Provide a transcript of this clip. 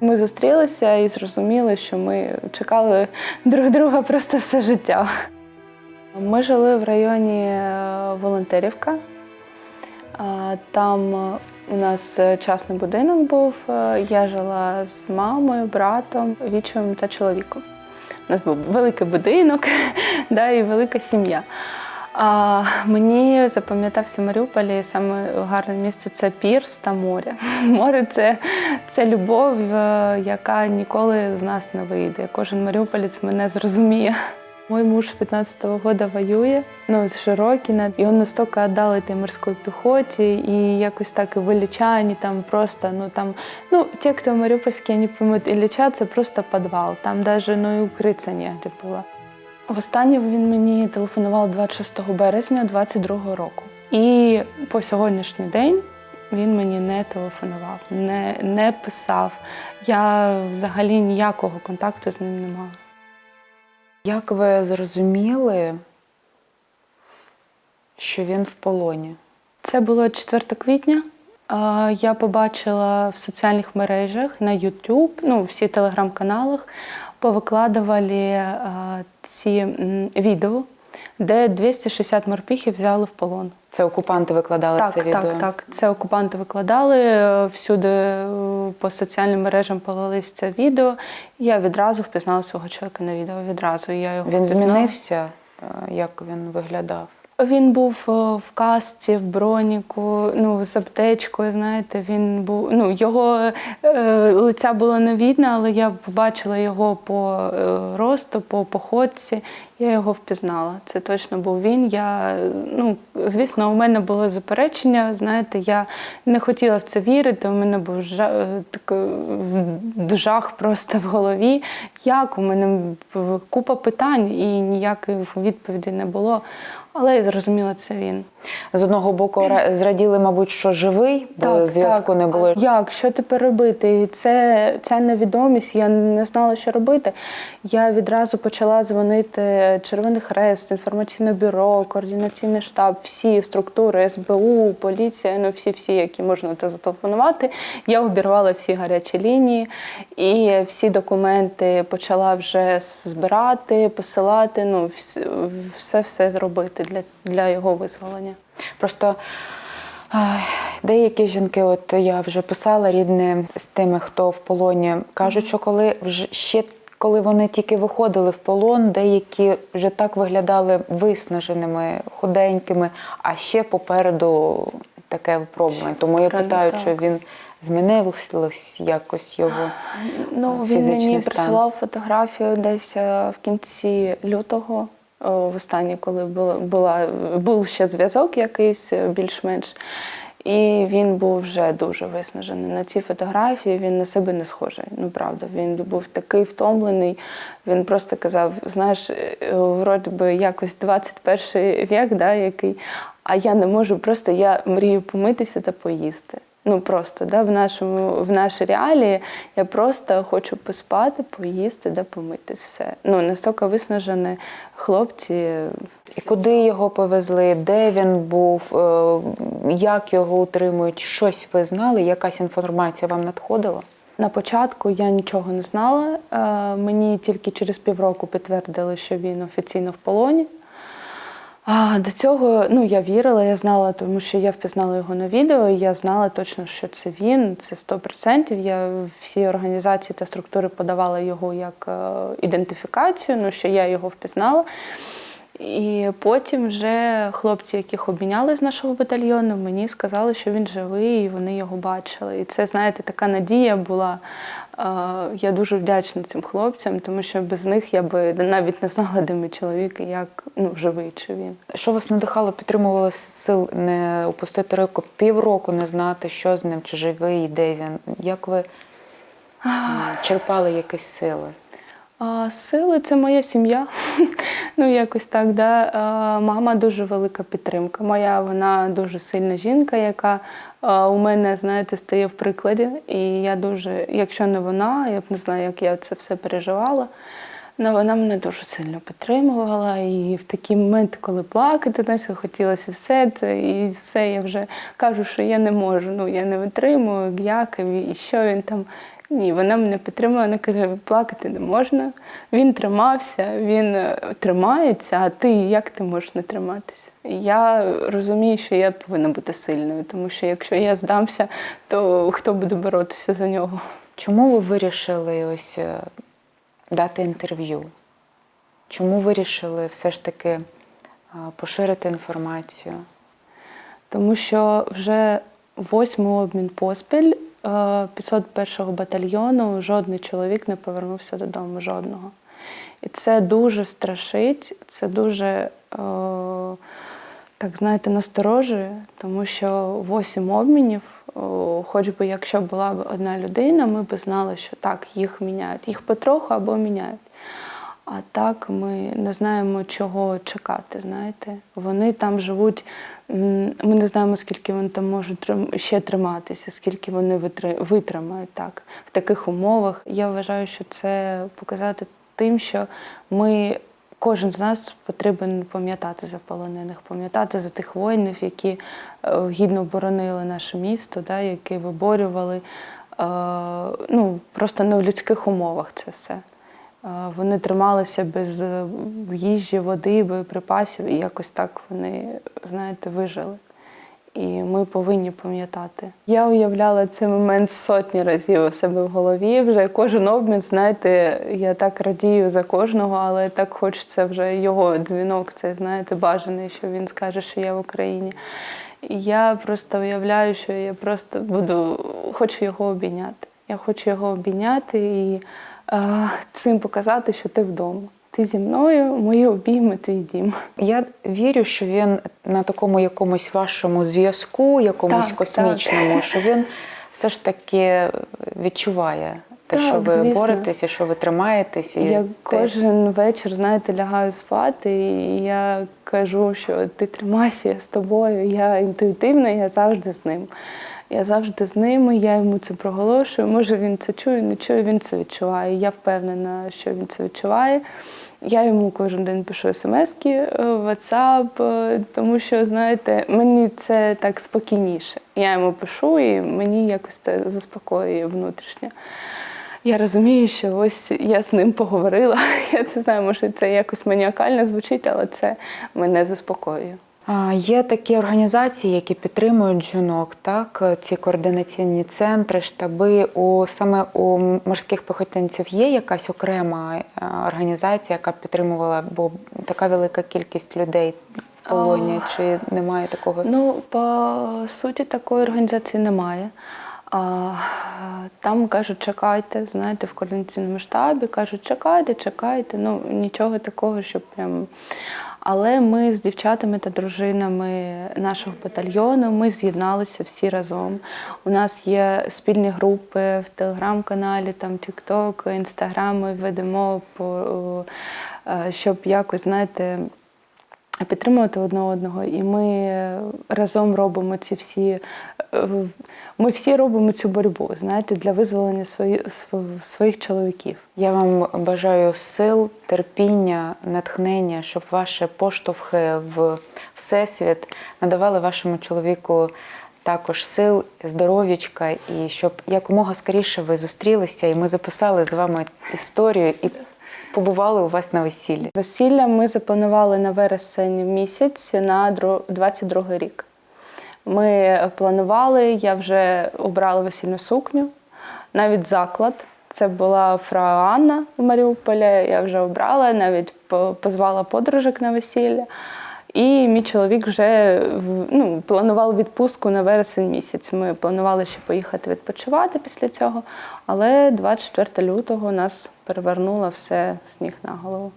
Ми зустрілися і зрозуміли, що ми чекали друг друга просто все життя. Ми жили в районі е, Волонтерівка. Там е, у нас частний будинок був. Е, Я жила з мамою, братом, вічовим та чоловіком. У нас був великий будинок да, і велика сім'я. А мені запам'ятався Маріуполі саме гарне місце це пірс та море. Море це, це любов, е, яка ніколи з нас не вийде. Кожен маріуполець мене зрозуміє. Мой муж з 15-го года воює, ну, з Широкіна, і він настільки віддали тій морській піхоті, і якось так і в Іллічані, там просто, ну там, ну, ті, хто маріупольські, вони поймуть, Ілліча це просто підвал, там навіть ну, і укритися негде було. Востаннє він мені телефонував 26 березня 22-го року. І по сьогоднішній день він мені не телефонував, не, не писав. Я взагалі ніякого контакту з ним не мала. Як ви зрозуміли, що він в полоні? Це було 4 квітня. Я побачила в соціальних мережах на YouTube, ну, всі телеграм-каналах, повикладували а, ці відео, де 260 морпіхів взяли в полон. Це окупанти викладали Так, це відео? так, так. Це окупанти викладали. е, Всюди е, по соціальним мережам полились це відео. Я відразу впізнала свого чоловіка на відео. Відразу я його Він впізнала. змінився, е, як він виглядав? Він був е, в касці, в броніку, ну з аптечкою. Знаєте, він був. Ну його е, лиця було не видно, але я побачила його по е, росту, по походці. Я його впізнала. Це точно був він. Я е, ну звісно, у мене було заперечення. Знаєте, я не хотіла в це вірити. У мене був жа, е, такий в- жах просто в голові. Як у мене купа питань і ніяких відповідей не було. Але я зрозуміла, це він. З одного боку, зраділи, мабуть, що живий, бо зв'язку не було. Як? Що тепер робити? І це ця невідомість, я не знала, що робити. Я відразу почала дзвонити Червоний Хрест, інформаційне бюро, координаційний штаб, всі структури, СБУ, поліція, ну всі-всі, які можна це зателефонувати. Я обірвала всі гарячі лінії і всі документи почала вже збирати, посилати. Ну, все все зробити для, для його визволення. Просто деякі жінки, от я вже писала рідне з тими, хто в полоні, кажуть, що коли вже ще коли вони тільки виходили в полон, деякі вже так виглядали виснаженими, худенькими, а ще попереду таке випробування. Тому я питаю, чи він змінився якось його. Ну, він мені стан. присилав фотографію десь е, в кінці лютого, о, востаннє, коли була, був ще зв'язок якийсь е, більш-менш. І він був вже дуже виснажений. На цій фотографії він на себе не схожий. Ну правда, він був такий втомлений. Він просто казав: знаєш, е, вроді би якось 21 вік, да, який, а я не можу, просто я мрію помитися та поїсти. Ну просто да, в нашому в нашій реалії я просто хочу поспати, поїсти, да помитись. Все. Ну настільки виснажені хлопці. І куди його повезли, де він був, е, як його утримують, щось ви знали, якась інформація вам надходила? На початку я нічого не знала. Е, мені тільки через півроку підтвердили, що він офіційно в полоні. А до цього ну я вірила, я знала, тому що я впізнала його на відео. і Я знала точно, що це він, це 100%. Я всі організації та структури подавала його як е, ідентифікацію, ну що я його впізнала. І потім вже хлопці, яких обміняли з нашого батальйону, мені сказали, що він живий, і вони його бачили. І це, знаєте, така надія була. Я дуже вдячна цим хлопцям, тому що без них я би навіть не знала, де мій чоловік і як ну, живий чи він. Що вас надихало, підтримувало сил не опустити руку, півроку не знати, що з ним, чи живий, де він? Як ви черпали якісь сили? А, сили це моя сім'я. ну, якось так, да. Мама дуже велика підтримка. Моя вона дуже сильна жінка, яка у мене, знаєте, стає в прикладі. І я дуже, якщо не вона, я б не знаю, як я це все переживала. Ну, вона мене дуже сильно підтримувала. І в такі моменти, коли плакати, знаєш, хотілося все це, і все, я вже кажу, що я не можу, ну я не витримую, як і що він там. Ні, вона мене підтримала, вона каже, плакати не можна. Він тримався, він е, тримається, а ти як ти можеш не триматися? Я розумію, що я повинна бути сильною, тому що якщо я здамся, то хто буде боротися за нього? Чому ви вирішили ось е, дати інтерв'ю? Чому вирішили все ж таки е, поширити інформацію? Тому що вже восьмий обмін поспіль е, 501-го батальйону жодний чоловік не повернувся додому, жодного. І це дуже страшить, це дуже, е, так знаєте, насторожує, тому що восім обмінів, хоч би якщо була б одна людина, ми б знали, що так, їх міняють. Їх потроху або міняють. А так ми не знаємо, чого чекати. Знаєте, вони там живуть. Ми не знаємо, скільки вони там можуть ще триматися, скільки вони витри- витримають так в таких умовах. Я вважаю, що це показати тим, що ми. Кожен з нас потрібен пам'ятати за полонених, пам'ятати за тих воїнів, які е, гідно боронили наше місто, да, які виборювали е, ну, просто не в людських умовах це все. Е, Вони трималися без їжі, води, боєприпасів, і якось так вони, знаєте, вижили. І ми повинні пам'ятати. Я уявляла цей момент сотні разів у себе в голові. Вже кожен обмін, знаєте, я так радію за кожного, але так хочеться вже його дзвінок, це знаєте, бажаний, що він скаже, що я в Україні. І я просто уявляю, що я просто буду, хочу його обійняти. Я хочу його обійняти і е, цим показати, що ти вдома. Ти зі мною, мої обійми, твій дім. Я вірю, що він на такому якомусь вашому зв'язку, якомусь Так, космічному, що він все ж таки відчуває те, Так, що ви звісно. боретеся, що ви тримаєтесь. І Я те- кожен вечір, знаєте, лягаю спати, і я кажу, що ти тримайся я з тобою. Я інтуїтивна, я завжди з ним. Я завжди з ними, я йому це проголошую. Може, він це чує, не чує, він це відчуває. Я впевнена, що він це відчуває. Я йому кожен день пишу смски, в WhatsApp, е, тому що, знаєте, мені це так спокійніше. Я йому пишу, і мені якось це заспокоює внутрішньо. Я розумію, що ось я з ним поговорила. Я не знаю, може це якось маніакально звучить, але це мене заспокоює. Є такі організації, які підтримують жінок, так ці координаційні центри, штаби. У саме у морських пехотинців є якась окрема е, організація, яка підтримувала, бо така велика кількість людей в полоні. Чи немає такого? Ну, по суті, такої організації немає. А, там кажуть, чекайте, знаєте, в координаційному штабі кажуть, чекайте, чекайте. Ну, нічого такого, щоб прям. Але ми з дівчатами та дружинами нашого батальйону ми з'єдналися всі разом. У нас є спільні групи в телеграм-каналі, там TikTok, Інстаграм. Ми ведемо по е, щоб якось, знаєте, підтримувати одне одного. І ми разом робимо ці всі. Ми всі робимо цю боротьбу, знаєте, для визволення свої, своїх чоловіків. Я вам бажаю сил, терпіння, натхнення, щоб ваші поштовхи в всесвіт надавали вашому чоловіку також сил, здоров'ячка, і щоб якомога скоріше ви зустрілися, і ми записали з вами історію і побували у вас на весіллі. Весілля ми запланували на вересень місяць на дру- 22 рік. Ми планували, я вже обрала весільну сукню, навіть заклад. Це була фрау Анна в Маріуполі. Я вже обрала, навіть позвала подружок на весілля. І мій чоловік вже ну, планував відпустку на вересень місяць. Ми планували ще поїхати відпочивати після цього, але 24 лютого нас перевернуло все з ніг на голову.